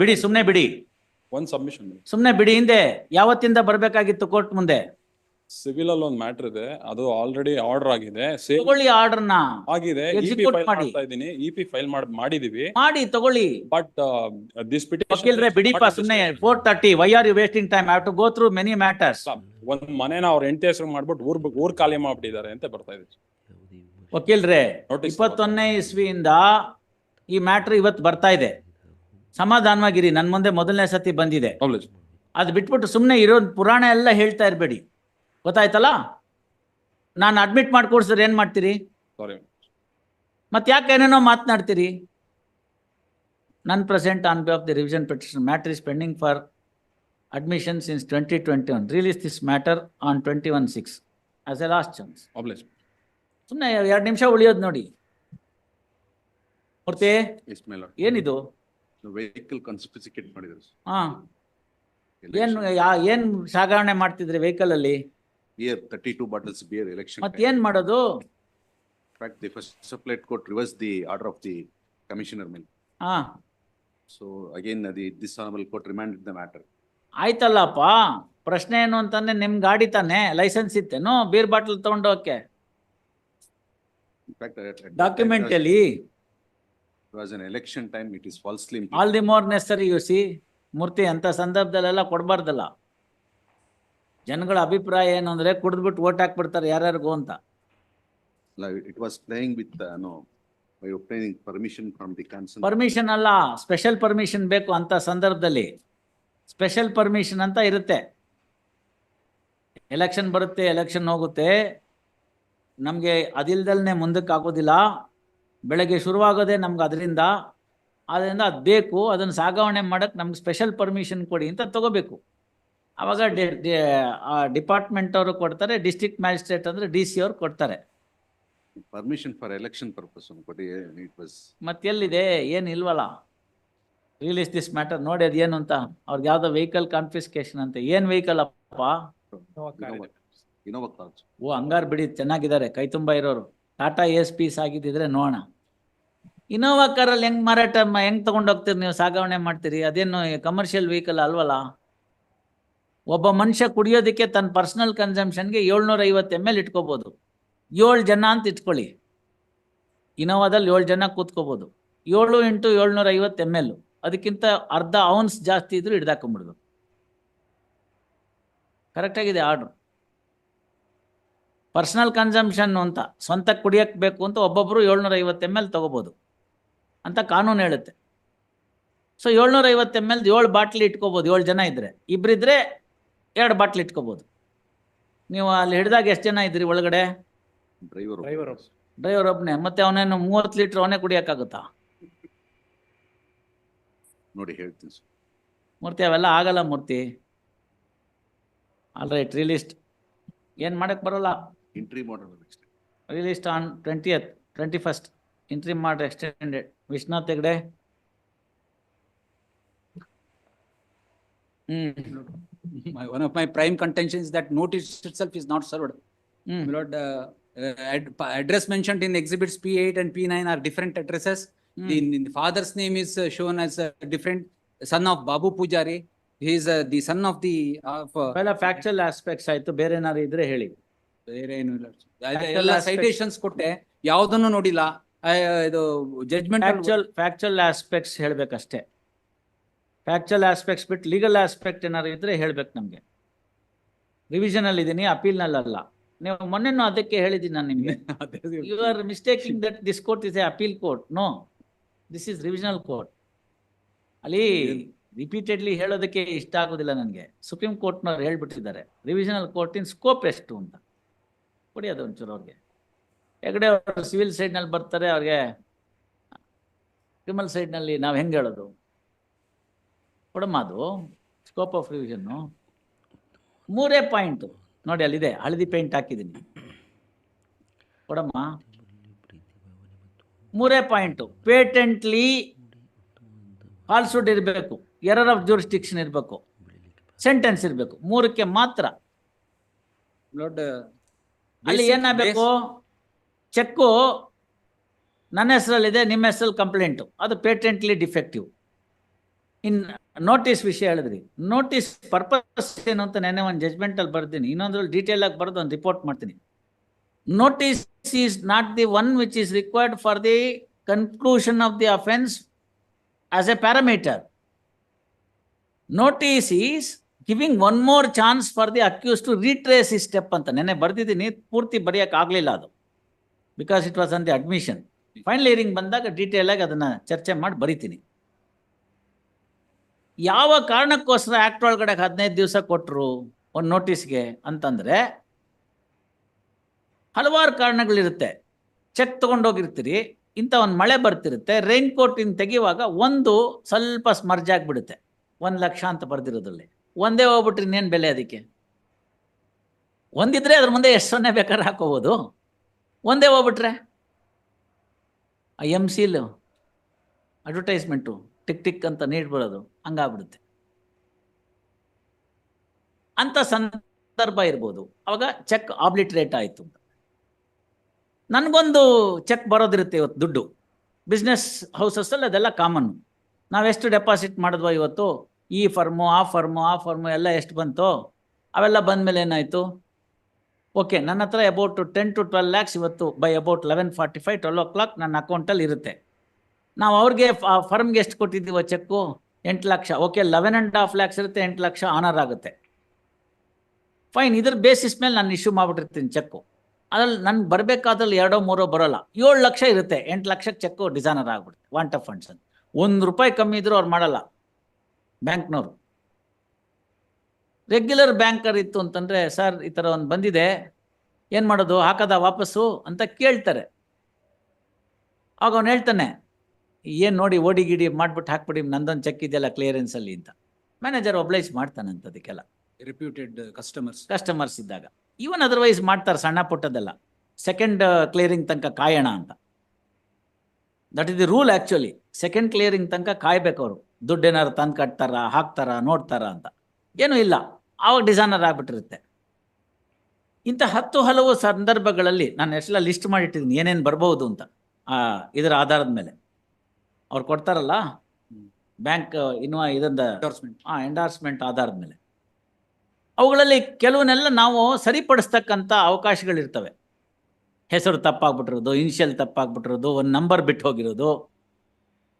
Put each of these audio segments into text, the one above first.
ಬಿಡಿ ಸುಮ್ನೆ ಬಿಡಿ. ಒಂದ್ ಸಬ್ಮಿಷನ್ ಸುಮ್ನೆ ಬಿಡಿ ಹಿಂದೆ ಯಾವತ್ತಿಂದ ಬರ್ಬೇಕಾಗಿತ್ತು ಕೋರ್ಟ್ ಮುಂದೆ? ಸಿವಿಲ್ ಅಲ್ಲಿ ಒಂದ್ ಮ್ಯಾಟರ್ ಇದೆ ಅದು ಆಲ್ರೆಡಿ ಆರ್ಡರ್ ಆಗಿದೆ. ತಗೊಳ್ಳಿ ಆರ್ಡರ್ನ ಆಗಿದೆ ಇ ಪಿ Execute ಫೈಲ್ ಮಾಡಿ. ಮಾಡ್ತಾ ಇದೀನಿ ಇ ಫೈಲ್ ಮಾಡಿ ಮಾಡಿದೀವಿ. ಮಾಡಿ ತಗೊಳ್ಳಿ. ಬಟ್ ದಿಸ್ ವಕೀಲ್ರೆ ಬಿಡಿಪ್ಪ ಸುಮ್ನೆ four thirty why are you wasting time have to go through many matters ಒಂದ್ ಮನೆನ ಅವ್ರ ಹೆಂಡತಿ ಹೆಸರು ಮಾಡ್ಬಿಟ್ಟು ಊರ್ ಊರ್ ಖಾಲಿ ಮಾಡ್ಬಿಟ್ಟಿದ್ದಾರೆ ಅಂತ ಬರ್ತಾ ಇದೆ ವಕೀಲ್ರೆ Notice ಇಪ್ಪತ್ತೊಂದನೇ ಇಸ್ವಿಯಿಂದ ಈ ಮ್ಯಾಟ್ರ್ ಇವತ್ತು ಬರ್ತಾ ಇದೆ. ಸಮಾಧಾನವಾಗಿರಿ ನನ್ನ ಮುಂದೆ ಮೊದಲನೇ ಸತಿ ಬಂದಿದೆ. ಅದು ಬಿಟ್ಬಿಟ್ಟು ಸುಮ್ಮನೆ ಇರೋ ಪುರಾಣ ಎಲ್ಲ ಹೇಳ್ತಾ ಇರಬೇಡಿ. ಗೊತ್ತಾಯ್ತಲ್ಲ? ನಾನು ಅಡ್ಮಿಟ್ ಮಾಡಿ ಏನು ಏನ್ ಮಾಡ್ತೀರಿ? ಸಾರಿ ಮತ್ತೆ ಯಾಕೆ ಏನೇನೋ ಮಾತನಾಡ್ತೀರಿ? ನನ್ present on behalf of the revision petition matter is pending for admission since twenty twenty one release this matter on twenty one six as a last chance ಸುಮ್ಮನೆ ಎರಡು ನಿಮಿಷ ಉಳಿಯೋದು ನೋಡಿ. ಮೂರ್ತಿ ಏನಿದು? ವೆಹಿಕಲ್ ಕಾನ್ಫಿಸಿಕೇಟ್ ಮಾಡಿದ್ರು ಏನು ಏನ್ ಸಾಗಣೆ ಮಾಡ್ತಿದ್ರೆ ವೆಹಿಕಲ್ ಅಲ್ಲಿ? Beer thirty two bottles beer election ಮತ್ತೆ ಏನ್ ಮಾಡೋದು? Fact the first appellate court reverse the order of the commissioner ಮೇಲೆ ಹಾ. So again the this honourable court remand the matter ಆಯ್ತಲ್ಲಪ್ಪ. ಪ್ರಶ್ನೆ ಏನು ಅಂತಂದ್ರೆ ನಿಮ್ ಗಾಡಿ ತಾನೆ ಲೈಸೆನ್ಸ್ ಇತ್ತೇನು? ಬೀರ್ ಬಾಟಲ್ ತಗೊಂಡೋಕೆ ಡಾಕ್ಯುಮೆಂಟ್ ಅಲ್ಲಿ? It was an election time. It is falsely. All the more necessary you see Murthy ಅಂತ ಸಂದರ್ಭದಲ್ಲೆಲ್ಲ ಕೊಡಬಾರ್ದಲ್ಲ. ಜನಗಳ ಅಭಿಪ್ರಾಯ ಏನು ಅಂದ್ರೆ ಕುಡಿದ್ಬಿಟ್ಟು ಓಟ್ ಹಾಕ್ಬಿಡ್ತಾರೆ ಯಾರ್ಯಾರಿಗೂ ಅಂತ. Like, it was playing with uh, no by obtaining permission from the permission ಅಲ್ಲ ಸ್ಪೆಷಲ್ ಪರ್ಮಿಷನ್ ಬೇಕು ಅಂತ ಸಂದರ್ಭದಲ್ಲಿ. ಸ್ಪೆಷಲ್ ಪರ್ಮಿಷನ್ ಅಂತ ಇರುತ್ತೆ. ಎಲೆಕ್ಷನ್ ಬರುತ್ತೆ ಎಲೆಕ್ಷನ್ ಹೋಗುತ್ತೆ. ನಮಗೆ ಅದಿಲ್ದಲ್ನೇ ಮುಂದಕ್ಕೆ ಆಗೋದಿಲ್ಲ. ಬೆಳಗ್ಗೆ ಶುರುವಾಗೋದೇ ನಮ್ಗೆ ಅದರಿಂದ. ಆದ್ದರಿಂದ ಅದು ಬೇಕು ಅದನ್ನು ಸಾಗಾವಣೆ ಮಾಡಕ್ಕೆ ನಮ್ಗೆ ಸ್ಪೆಷಲ್ ಪರ್ಮಿಷನ್ ಕೊಡಿ ಅಂತ ತಗೋಬೇಕು. ಆವಾಗ ಡಿಪಾರ್ಟ್ಮೆಂಟ್ ಅವರು ಕೊಡ್ತಾರೆ ಡಿಸ್ಟ್ರಿಕ್ಟ್ ಮ್ಯಾಜಿಸ್ಟ್ರೇಟ್ ಅಂದರೆ ಡಿ ಸಿ ಅವ್ರು ಕೊಡ್ತಾರೆ. ಪರ್ಮಿಷನ್ ಫಾರ್ ಎಲೆಕ್ಷನ್ ಪರ್ಪಸ್ ಮತ್ತೆ ಎಲ್ಲಿದೆ? ಏನು ಇಲ್ವಲ್ಲ? ರಿಲೀಸ್ ದಿಸ್ ಮ್ಯಾಟರ್ ನೋಡಿ ಅದು ಏನು ಅಂತ. ಅವ್ರಿಗೆ ಯಾವ್ದೋ ವೆಹಿಕಲ್ ಕಾನ್ಫಿಸ್ಕೇಶನ್ ಅಂತ. ಏನ್ ವೆಹಿಕಲ್ ಅಪ್ಪ. ಓ ಹಂಗಾರ್ ಬಿಡಿ ಚೆನ್ನಾಗಿದ್ದಾರೆ ಕೈ ತುಂಬ ಇರೋರು. ಟಾಟಾ ಎಸ್ ಪೀಸ್ ಆಗಿದ್ದಿದ್ರೆ ನೋಡೋಣ. ಇನೋವಾ ಕಾರಲ್ಲಿ ಹೆಂಗ್ ಮಾರಾಟ ಹೆಂಗ್ ತಗೊಂಡೋಗ್ತೀರಿ ನೀವು ಸಾಗಣೆ ಮಾಡ್ತೀರಿ? ಅದೇನು ಕಮರ್ಷಿಯಲ್ ವೆಹಿಕಲ್ ಅಲ್ವಲ್ಲ? ಒಬ್ಬ ಮನುಷ್ಯ ಕುಡಿಯೋದಕ್ಕೆ ತನ್ನ ಪರ್ಸನಲ್ ಕನ್ಸಂಪ್ಷನ್ಗೆ ಏಳ್ನೂರ ಐವತ್ತು ಎಂ ಎಲ್ ಇಟ್ಕೋಬೋದು. ಏಳು ಜನ ಅಂತ ಇಟ್ಕೊಳ್ಳಿ. ಇನೋವಾದಲ್ಲಿ ಏಳು ಜನ ಕೂತ್ಕೋಬೋದು. ಏಳು ಇಂಟು ಏಳ್ನೂರ ಐವತ್ತು ಎಂ ಎಲ್ ಅದಕ್ಕಿಂತ ಅರ್ಧ ಔನ್ಸ್ ಜಾಸ್ತಿ ಇದ್ರೂ ಹಿಡ್ದಾಕೊಂಡ್ಬಿಡ್ಬೇಕು. ಕರೆಕ್ಟಾಗಿದೆ ಆರ್ಡ್ರ್ ಪರ್ಸನಲ್ ಕನ್ಸಂಪ್ಷನ್ ಅಂತ ಸ್ವಂತಕ್ಕೆ ಕುಡಿಯಕ್ಕೆ ಬೇಕು ಅಂತ ಒಬ್ಬೊಬ್ಬರು ಏಳ್ನೂರ ಐವತ್ತು ಎಂ ಎಲ್ ತೊಗೋಬೋದು ಅಂತ ಕಾನೂನು ಹೇಳುತ್ತೆ. ಸೊ ಏಳ್ನೂರ ಐವತ್ತು ಎಂ ಎಲ್ದು ಏಳು ಬಾಟ್ಲಿ ಇಟ್ಕೋಬೋದು ಏಳು ಜನ ಇದ್ದರೆ ಇಬ್ಬರಿದ್ರೆ ಎರಡು ಬಾಟ್ಲಿ ಇಟ್ಕೋಬೋದು. ನೀವು ಅಲ್ಲಿ ಹಿಡಿದಾಗ ಎಷ್ಟು ಜನ ಇದ್ರಿ ಒಳಗಡೆ? ಡ್ರೈವರ್ ಡ್ರೈವರ್ ಡ್ರೈವರ್ ಒಬ್ಬನೇ ಮತ್ತೆ ಅವನೇನು ಮೂವತ್ತು ಲೀಟ್ರ್ ಅವನೇ ಕುಡಿಯೋಕ್ಕಾಗುತ್ತಾ? ನೋಡಿ ಹೇಳ್ತೀನಿ ಮೂರ್ತಿ ಅವೆಲ್ಲ ಆಗಲ್ಲ ಮೂರ್ತಿ. ಆಲ್ ರೈಟ್ ರಿಲೀಸ್ಟ್ ಏನು ಮಾಡಕ್ಕೆ ಬರೋಲ್ಲ? Entry model extended. released on twentieth, twenty-first, interim order extended. Vishnath Hegde. Hmm, My, one of my prime contentions is that notice itself is not served. hmm, My lord, uh, uh, ad- pa- address mentioned in exhibits P eight and P nine are different addresses. The, hmm. the father's name is uh, shown as a different, son of Babu Pujari. He is uh, the son of the, of. uh, ಅವೆಲ್ಲ factual aspects ಆಯ್ತು ಬೇರೆ ಏನಾದ್ರು ಇದ್ರೆ ಹೇಳಿ ಬೇರೆ ಏನು ಇಲ್ಲ. ಅದೇ Factual ಎಲ್ಲ ಸೈಟೇಷನ್ಸ್ ಕೊಟ್ಟೆ, ಯಾವುದನ್ನು ನೋಡಿಲ್ಲ. ಆ, ಇದು ಜಡ್ಜ್ಮೆಂಟ್ ಫ್ಯಾಕ್ಚುಯಲ್ ಫ್ಯಾಕ್ಚುಯಲ್ ಆಸ್ಪೆಕ್ಟ್ಸ್ ಹೇಳ್ಬೇಕಷ್ಟೇ. ಫ್ಯಾಕ್ಚುಯಲ್ ಆಸ್ಪೆಕ್ಟ್ಸ್ ಬಿಟ್ಟು ಲೀಗಲ್ ಆಸ್ಪೆಕ್ಟ್ ಏನಾದ್ರು ಇದ್ರೆ ಹೇಳ್ಬೇಕು ನಮಗೆ. ರಿವಿಷನ್ ಅಲ್ಲಿ ಇದೀನಿ ಅಪೀಲ್ ನಲ್ಲಲ್ಲ. ನೀವು ಮೊನ್ನೆನೂ ಅದಕ್ಕೆ ಹೇಳಿದ್ದೀನಿ ನಾನು ನಿಮಗೆ. You are mistaking that this court is a appeal court no this is revisional court ಅಲ್ಲಿ ರಿಪೀಟೆಡ್ಲಿ ಹೇಳೋದಕ್ಕೆ ಇಷ್ಟ ಆಗೋದಿಲ್ಲ ನನಗೆ. ಸುಪ್ರೀಂ ಕೋರ್ಟ್ನವ್ರು ಹೇಳ್ಬಿಟ್ಟಿದ್ದಾರೆ. ರಿವಿಷನಲ್ ಕೋರ್ಟಿನ ಸ್ಕೋಪ್ ಎಷ್ಟು ಅಂತ. ಕೊಡಿ ಅದು ಒಂಚೂರು ಅವ್ರಿಗೆ. ಹೆಗಡೆ ಅವರು ಸಿವಿಲ್ ಸೈಡ್ನಲ್ಲಿ ಬರ್ತಾರೆ, ಅವ್ರಿಗೆ ಕ್ರಿಮಿನಲ್ ಸೈಡ್ನಲ್ಲಿ ನಾವು ಹೆಂಗೆ ಹೇಳೋದು? ಕೊಡಮ್ಮ ಅದು ಸ್ಕೋಪ್ ಆಫ್ ರಿವಿಷನ್ನು ಮೂರೇ ಪಾಯಿಂಟು ನೋಡಿ ಅಲ್ಲಿದೆ, ಹಳದಿ ಪೇಂಟ್ ಹಾಕಿದ್ದೀನಿ. ಕೊಡಮ್ಮ. ಮೂರೇ ಪಾಯಿಂಟು ಪೇಟೆಂಟ್ಲಿ ಫಾಲ್ಸುಡ್ ಇರಬೇಕು ಎರರ್ ಆಫ್ ಜೂರಿಸ್ಟಿಕ್ಷನ್ ಇರಬೇಕು ಸೆಂಟೆನ್ಸ್ ಇರಬೇಕು. ಮೂರಕ್ಕೆ ಮಾತ್ರ. ಅಲ್ಲಿ ಏನಾಗಬೇಕು? ಚೆಕ್ಕು ನನ್ನ ಹೆಸರಲ್ಲಿದೆ ನಿಮ್ಮ ಹೆಸರಲ್ಲಿ ಕಂಪ್ಲೇಂಟು. ಅದು ಪೇಟೆಂಟ್ಲಿ ಡಿಫೆಕ್ಟಿವ್ ಇನ್ ನೋಟಿಸ್ ವಿಷಯ ಹೇಳಿದ್ರಿ. ನೋಟಿಸ್ ಪರ್ಪಸ್ ಏನು ಅಂತ ನೆನೆ ಒಂದು ಜಜ್ಮೆಂಟಲ್ಲಿ ಬರ್ತೀನಿ ಇನ್ನೊಂದ್ರಲ್ಲಿ ಡೀಟೇಲ್ ಆಗಿ ಬರೆದು ಒಂದು ರಿಪೋರ್ಟ್ ಮಾಡ್ತೀನಿ. Notice is not the one which is required for the conclusion of the offence as a parameter notice is giving one more chance for the accuse to retrace ಈ ಸ್ಟೆಪ್ ಅಂತ ನೆನ್ನೆ ಬರ್ದಿದ್ದೀನಿ, ಪೂರ್ತಿ ಬರೆಯೋಕ್ಕಾಗಲಿಲ್ಲ ಅದು. Because it was on the admission final hearing ಬಂದಾಗ detail ಆಗಿ ಅದನ್ನ ಚರ್ಚೆ ಮಾಡಿ ಬರಿತೀನಿ. ಯಾವ ಕಾರಣಕ್ಕೋಸ್ಕರ ಆ್ಯಕ್ಟ್ ಒಳಗಡೆ ಹದಿನೈದು ದಿವಸ ಕೊಟ್ಟರು ಒಂದು ನೋಟಿಸ್ಗೆ ಅಂತಂದರೆ, ಹಲವಾರು ಕಾರಣಗಳಿರುತ್ತೆ. ಚೆಕ್ ತೊಗೊಂಡೋಗಿರ್ತೀರಿ, ಇಂಥ ಒಂದು ಮಳೆ ಬರ್ತಿರುತ್ತೆ ರೈನ್ ತೆಗೆಯುವಾಗ ಒಂದು ಸ್ವಲ್ಪ ಸ್ಮರ್ಜ್ ಆಗಿಬಿಡುತ್ತೆ. ಒಂದು ಲಕ್ಷ ಅಂತ ಬರ್ದಿರೋದ್ರಲ್ಲಿ. ಒಂದೇ ಹೋಗ್ಬಿಟ್ರಿ ಇನ್ನೇನು ಬೆಲೆ ಅದಕ್ಕೆ? ಒಂದಿದ್ರೆ ಅದ್ರ ಮುಂದೆ ಎಷ್ಟು ಸೊನ್ನೆ ಬೇಕಾದ್ರೆ ಹಾಕೋಬೋದು. ಒಂದೇ ಹೋಗ್ಬಿಟ್ರೆ? ಎಂ ಸಿಲ್ ಅಡ್ವರ್ಟೈಸ್ಮೆಂಟು ಟಿಕ್ ಟಿಕ್ ಅಂತ ನೀಡ್ಬಿಡೋದು ಹಂಗಾಗ್ಬಿಡುತ್ತೆ. ಅಂತ ಸಂದರ್ಭ ಇರ್ಬೋದು. ಅವಾಗ ಚೆಕ್ ಆಬ್ಲಿಟ್ರೇಟ್ ಆಯಿತು. ನನಗೊಂದು ಚೆಕ್ ಬರೋದಿರುತ್ತೆ ಇವತ್ತು ದುಡ್ಡು. ಬಿಸ್ನೆಸ್ ಹೌಸಸ್ಸಲ್ಲಿ ಅದೆಲ್ಲ ಕಾಮನ್ ನಾವೆಷ್ಟು ಡೆಪಾಸಿಟ್ ಮಾಡಿದ್ವೋ ಇವತ್ತು? ಈ ಫರ್ಮು, ಆ ಫರ್ಮು ಆ ಫರ್ಮು ಎಲ್ಲ ಎಷ್ಟು ಬಂತು? ಅವೆಲ್ಲ ಬಂದಮೇಲೆ ಏನಾಯಿತು? ಓಕೆ, ನನ್ನ ಹತ್ರ about ten to twelve lakhs ಇವತ್ತು by about eleven forty five twelve o'clock ನನ್ನ ಅಕೌಂಟಲ್ಲಿ ಇರುತ್ತೆ. ನಾವು ಅವ್ರಿಗೆ ಆ ಫರ್ಮ್ಗೆ ಎಷ್ಟು ಕೊಟ್ಟಿದ್ದೀವೋ ಚೆಕ್ಕು? ಎಂಟು lakh. Okay eleven and half lakhs ಇರುತ್ತೆ, ಎಂಟು ಲಕ್ಷ ಆನರ್ ಆಗುತ್ತೆ. ಫೈನ್ ಇದ್ರ ಬೇಸಿಸ್ ಮೇಲೆ ನಾನು ಇಶ್ಯೂ ಮಾಡಿಬಿಟ್ಟಿರ್ತೀನಿ ಚೆಕ್ಕು. ಅದ್ರಲ್ಲಿ ನನ್ಗೆ ಬರಬೇಕಾದ್ರಲ್ಲಿ ಎರಡೋ, ಮೂರೋ ಬರೋಲ್ಲ. ಏಳು ಲಕ್ಷ ಇರುತ್ತೆ. ಎಂಟು ಲಕ್ಷಕ್ಕೆ ಚೆಕ್ಕು ಡಿಸೈನರ್ ಆಗಿಬಿಡುತ್ತೆ. ವಾಂಟ್ ಆಫ್ ಫಂಡ್ಸ್ ಅಂತ ಒಂದು ರೂಪಾಯಿ ಕಮ್ಮಿ ಇದ್ರೂ ಅವ್ರು ಮಾಡಲ್ಲ. ಬ್ಯಾಂಕ್ನವರು. ರೆಗ್ಯುಲರ್ ಬ್ಯಾಂಕರ್ ಇತ್ತು ಅಂತಂದ್ರೆ ಸರ್ ಈ ಥರ ಒಂದು ಬಂದಿದೆ. ಏನು ಮಾಡೋದು? ಹಾಕದ ವಾಪಸ್ಸು? ಅಂತ ಕೇಳ್ತಾರೆ. ಆಗ ಅವ್ನು ಹೇಳ್ತಾನೆ ಏನು ನೋಡಿ ಓಡಿ ಗಿಡಿ ಮಾಡ್ಬಿಟ್ಟು ಹಾಕ್ಬಿಡಿ ನಂದೊಂದು ಚೆಕ್ ಇದೆಯಲ್ಲ ಕ್ಲಿಯರೆನ್ಸಲ್ಲಿ ಅಂತ. ಮ್ಯಾನೇಜರ್ ಒಬ್ಲೈಸ್ ಮಾಡ್ತಾನಂತ ಅದಕ್ಕೆಲ್ಲ. ರೆಪ್ಯೂಟೆಡ್ ಕಸ್ಟಮರ್ಸ್ ಕಸ್ಟಮರ್ಸ್ ಇದ್ದಾಗ. ಈವನ್ ಅದರ್ವೈಸ್ ಮಾಡ್ತಾರೆ ಸಣ್ಣ ಪುಟ್ಟದೆಲ್ಲ ಸೆಕೆಂಡ್ ಕ್ಲಿಯರಿಂಗ್ ತನಕ ಕಾಯೋಣ ಅಂತ. That is the rule actually second clearing ತನಕ ಕಾಯಬೇಕು ಅವರು. ದುಡ್ಡು ಏನಾರು ತಂದು ಕಟ್ತಾರ ಹಾಕ್ತಾರ ನೋಡ್ತಾರ ಅಂತ. ಏನೂ ಇಲ್ಲ. ಆವಾಗ ಡಿಸೈನರ್ ಆಗ್ಬಿಟ್ಟಿರುತ್ತೆ. ಇಂಥ ಹತ್ತು ಹಲವು ಸಂದರ್ಭಗಳಲ್ಲಿ ನಾನು ಎಷ್ಟೆಲ್ಲ ಲಿಸ್ಟ್ ಮಾಡಿಟ್ಟಿದ್ದೀನಿ ಏನೇನು ಬರ್ಬೋದು ಅಂತ ಇದರ ಆಧಾರದ ಮೇಲೆ. ಅವ್ರು ಕೊಡ್ತಾರಲ್ಲ ಬ್ಯಾಂಕ್ ಇನ್ನು ಇದೊಂದು Endorsement. ಆ ಎಂಡಾರ್ಸ್ಮೆಂಟ್ ಆಧಾರದ ಮೇಲೆ. ಅವುಗಳಲ್ಲಿ ಕೆಲವನ್ನೆಲ್ಲ ನಾವು ಸರಿಪಡಿಸ್ತಕ್ಕಂಥ ಅವಕಾಶಗಳಿರ್ತವೆ. ಹೆಸರು ತಪ್ಪಾಗ್ಬಿಟ್ಟಿರೋದು ಇನಿಷಿಯಲ್ ತಪ್ಪಾಗ್ಬಿಟ್ಟಿರೋದು ಒಂದು ನಂಬರ್ ಬಿಟ್ಟು ಹೋಗಿರೋದು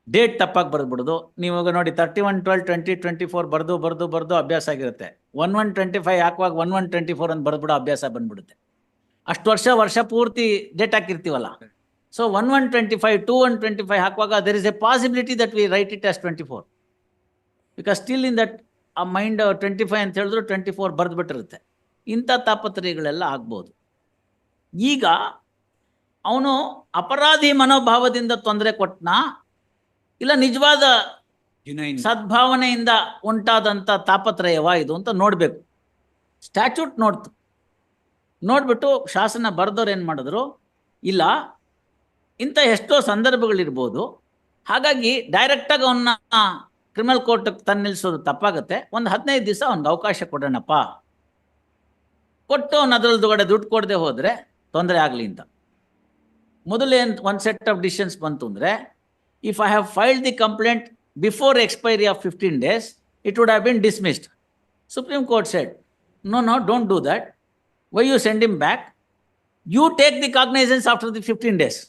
ಡೇಟ್ ತಪ್ಪಾಗಿ ಬರೆದ್ಬಿಡೋದು. ನೀವು ನೋಡಿ thirty one twelve twenty twenty four ಬರೆದು ಬರೆದು ಬರೆದು ಅಭ್ಯಾಸ ಆಗಿರುತ್ತೆ. ಒನ್ ಒನ್ ಟ್ವೆಂಟಿ ಫೈವ್ ಹಾಕುವಾಗ ಒನ್ ಒನ್ ಟ್ವೆಂಟಿ ಫೋರ್ ಅಂತ ಬರೆದ್ಬಿಡೋ ಅಭ್ಯಾಸ ಬಂದ್ಬಿಡುತ್ತೆ. ಅಷ್ಟು ವರ್ಷ ವರ್ಷ ಪೂರ್ತಿ date ಹಾಕಿರ್ತೀವಲ್ಲ. So one one twenty five two one twenty five ಹಾಕುವಾಗ there is a possibility that we write it as twenty four because still in that ಆ ಮೈಂಡ್ ಟ್ವೆಂಟಿ ಫೈವ್ ಅಂತ ಹೇಳಿದ್ರು ಟ್ವೆಂಟಿ ಫೋರ್ ಬರೆದ್ಬಿಟ್ಟಿರುತ್ತೆ. ಇಂಥ ತಾಪತ್ರಯಗಳೆಲ್ಲ ಆಗ್ಬೋದು. ಈಗ ಅವನು ಅಪರಾಧಿ ಮನೋಭಾವದಿಂದ ತೊಂದರೆ ಕೊಟ್ಟನಾ ಇಲ್ಲ ನಿಜವಾದ ಸದ್ಭಾವನೆಯಿಂದ ಉಂಟಾದಂಥ ತಾಪತ್ರಯವ ಇದು ಅಂತ ನೋಡಬೇಕು. ಸ್ಟ್ಯಾಚ್ಯೂಟ್ ನೋಡ್ತು. ನೋಡ್ಬಿಟ್ಟು ಶಾಸನ ಬರೆದವ್ರು ಏನು ಮಾಡಿದ್ರು? ಇಲ್ಲ ಇಂಥ ಎಷ್ಟೋ ಸಂದರ್ಭಗಳಿರ್ಬೋದು. ಹಾಗಾಗಿ ಡೈರೆಕ್ಟಾಗಿ ಅವನ್ನ ಕ್ರಿಮಿನಲ್ ಕೋರ್ಟ್ಗೆ ತನ್ನ ನಿಲ್ಲಿಸೋದು ತಪ್ಪಾಗುತ್ತೆ. ಒಂದು ಹದಿನೈದು ದಿವಸ ಅವ್ನಿಗೆ ಅವಕಾಶ ಕೊಡೋಣಪ್ಪ. ಕೊಟ್ಟು ಅವ್ನು ಅದ್ರಲ್ದುಗಡೆ ದುಡ್ಡು ಕೊಡದೆ ಹೋದರೆ ತೊಂದರೆ ಆಗಲಿ ಅಂತ. ಮೊದಲೇನು ಒಂದು ಸೆಟ್ ಆಫ್ ಡಿಸಿಷನ್ಸ್ ಬಂತು ಅಂದರೆ if I have filed the complaint before expiry of fifteen days it would have been dismissed Supreme Court said no no don't do that why you send him back you take the cognizance after the fifteen days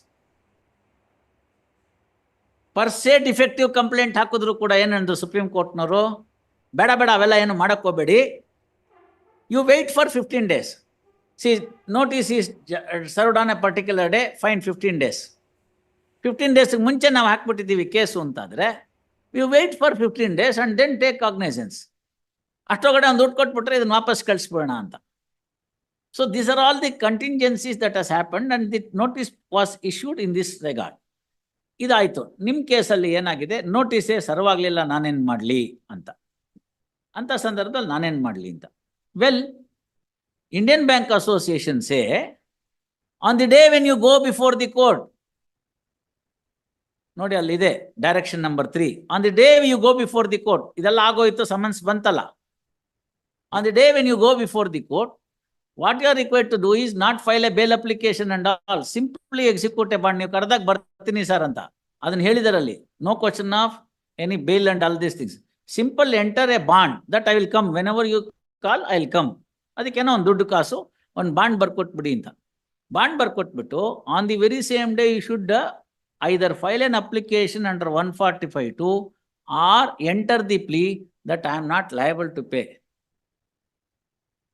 per se defective complaint ಹಾಕಿದ್ರು ಕೂಡ ಏನಂದ್ರು supreme ಕೋರ್ಟ್ನವರು ಬೇಡ ಬೇಡ ಅವೆಲ್ಲ ಏನು ಮಾಡಕ್ ಹೋಗ್ಬೇಡಿ you wait for fifteen days see notice is served on a particular day fine fifteen days fifteen ಡೇಸ್ಗೆ ಮುಂಚೆ ನಾವು ಹಾಕ್ಬಿಟ್ಟಿದ್ದೀವಿ ಕೇಸು ಅಂತಾದರೆ you wait for fifteen days and then take cognizance ಅಷ್ಟೊಗಡೆ ಒಂದು ದುಡ್ಡು ಕೊಟ್ಬಿಟ್ರೆ ಇದನ್ನು ವಾಪಸ್ ಕಳಿಸ್ಬಿಡೋಣ ಅಂತ. So these are all the contingencies that has happen and the notice was issued in this regard ಇದಾಯಿತು. ನಿಮ್ಮ ಕೇಸಲ್ಲಿ ಏನಾಗಿದೆ? ನೋಟಿಸೇ ಸರ್ವಾಗಲಿಲ್ಲ, ನಾನೇನು ಮಾಡಲಿ ಅಂತ. ಅಂಥ ಸಂದರ್ಭದಲ್ಲಿ ನಾನೇನು ಮಾಡಲಿ ಅಂತ. Well Indian bank ಅಸೋಸಿಯೇಷನ್ಸೇ on the day when you go before the court ನೋಡಿ ಅಲ್ಲಿ ಇದೆ direction number three on the day you go before the court ಇದೆಲ್ಲ ಆಗೋಯ್ತು ಸಮನ್ಸ್ ಬಂತಲ್ಲ. On the day when you go before the court what you are required to do is not file a bail application and all simply execute bond ನೀವು ಕರೆದಾಗ ಬರ್ತೀನಿ sir ಅಂತ. ಅದನ್ನ ಹೇಳಿದಾರಲ್ಲಿ no question of any bail and all these things simple enter a bond that I will come whenever you call I will come ಅದಕ್ಕೇನೋ ಒಂದು ದುಡ್ಡು ಕಾಸು, ಒಂದು bond ಬರ್ಕೊಟ್ಬಿಡಿ ಅಂತ. Bond ಬರ್ಕೊಟ್ಬಿಟ್ಟು on the very same day you should application under one forty five two or enter the plea that I am not liable to pay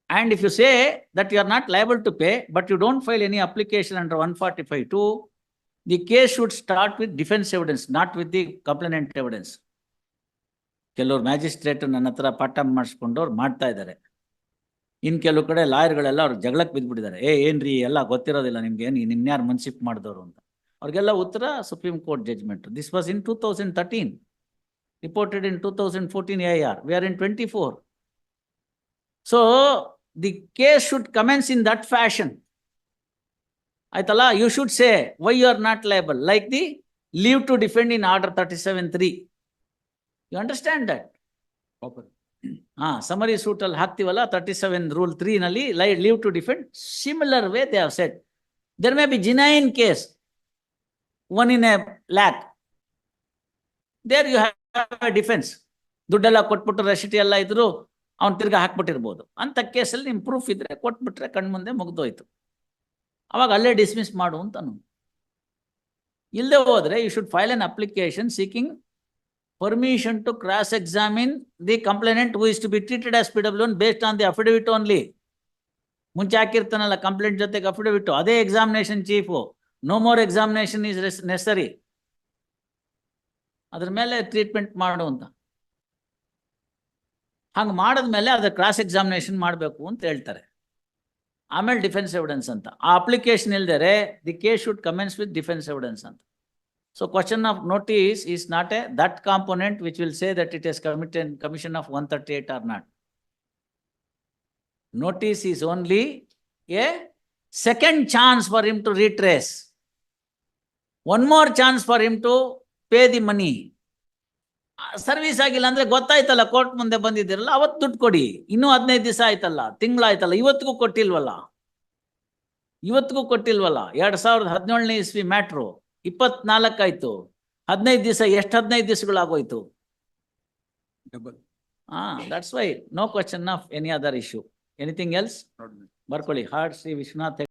And if you say that you are not liable to pay, but you don't file any application under one forty-five two, the case should start with defense evidence, not with the complainant evidence. ಕೆಲವ್ರು magistrate ನನ್ನ ಹತ್ರ ಪಾಠ ಮಾಡಿಸ್ಕೊಂಡವ್ರು ಮಾಡ್ತಾ ಇದ್ದಾರೆ ಇನ್ ಕೆಲವು ಕಡೆ ಲಾಯರ್ಗಳೆಲ್ಲ ಅವ್ರು ಜಗಳಕ್ಕೆ ಬಿದ್ದ್ಬಿಟ್ಟಿದ್ದಾರೆ ಏ ಏನ್ರಿ ಎಲ್ಲ ಗೊತ್ತಿರೋದಿಲ್ಲ ನಿಮ್ಗೆ ಏನು ನಿಮ್ನ್ಯಾರು ಮನ್ಸಿಪ್ ಮಾಡಿದವರು ಅಂತ ಅವ್ರಿಗೆಲ್ಲ ಉತ್ತರ supreme court judgment this was in two thousand thirteen reported in two thousand fourteen A R V R in twenty four so the case should commence in that fashion ಆಯ್ತಲ್ಲ? You should say why you are not liable like the leave to defend in order thirty seven three you understand that ಹಾ summary suit ಅಲ್ಲಿ ಹಾಕ್ತಿವಲ್ಲ? Thirty seven rule three ನಲ್ಲಿ ಲೈ leave to defend similar way they have set there may be genuine case one in a lakh there you have defence ದುಡ್ಡೆಲ್ಲ ಕೊಟ್ಬಿಟ್ಟು ರೆಸಿಟಿ ಎಲ್ಲ ಇದ್ರು ಅವ್ನು ತಿರ್ಗಾ ಹಾಕ್ಬಿಟ್ಟಿರ್ಬೋದು. ಅಂತ ಕೇಸಲ್ಲಿ ನಿಮ್ ಪ್ರೂಫ್ ಇದ್ರೆ ಕೊಟ್ಬಿಟ್ರೆ ಕಣ್ಮುಂದೆ ಮುಗ್ದೋಯ್ತು. ಅವಾಗ ಅಲ್ಲೇ ಡಿಸ್ಮಿಸ್ ಮಾಡು ಅಂತನು ಇಲ್ಲದೆ ಹೋದ್ರೆ you should file an application seeking permission to cross examine the complainant who is to be treated as P W based on the affidavit only ಮುಂಚೆ ಹಾಕಿರ್ತಾನಲ್ಲ ಕಂಪ್ಲೇಂಟ್ ಜೊತೆಗೆ ಅಫಿಡವಿಟ್ ಅದೇ examination chief no more examination is necessary ಅದ್ರ ಮೇಲೆ treatment ಮಾಡು ಅಂತ. ಹಂಗೆ ಮಾಡಿದ್ಮೇಲೆ ಅದ್ರ ಕ್ರಾಸ್ ಎಕ್ಸಾಮಿನೇಷನ್ ಮಾಡಬೇಕು ಅಂತ ಹೇಳ್ತಾರೆ. ಆಮೇಲೆ ಡಿಫೆನ್ಸ್ ಎವಿಡೆನ್ಸ್ ಅಂತ. ಆ application ಇಲ್ದರೆ the case should commence with defence evidence ಅಂತ. So question of notice is not a that component which will say that it is committed commission of one thirty eight or not notice is only a second chance for him to retrace. One more chance for him to pay the money service ಆಗಿಲ್ಲ ಅಂದ್ರೆ ಗೊತ್ತಾಯ್ತಲ್ಲ court ಮುಂದೆ ಬಂದಿದ್ದೀರಲ್ಲ ಅವತ್ತು ದುಡ್ಡು ಕೊಡಿ. ಇನ್ನೂ ಹದಿನೈದು ದಿವಸ ಆಯ್ತಲ್ಲ ತಿಂಗಳಾಯ್ತಲ್ಲ ಇವತ್ತಿಗೂ ಕೊಟ್ಟಿಲ್ವಲ್ಲ? ಇವತ್ತಿಗೂ ಕೊಟ್ಟಿಲ್ವಲ್ಲ? ಎರಡ್ ಸಾವಿರದ ಹದಿನೇಳನೇ ಇಸ್ವಿ ಮ್ಯಾಟ್ರು ಇಪ್ಪತ್ನಾಲ್ಕಾಯ್ತು ಹದಿನೈದು ದಿವಸ ಎಷ್ಟು ಹದಿನೈದು ದಿವಸಗಳಾಗೋಯ್ತು. ಹಾ that's why no question of any other issue anything else ಬರ್ಕೊಳ್ಳಿ. ಹಾರ್ಟ್ ಶ್ರೀ ವಿಶ್ವನಾಥ್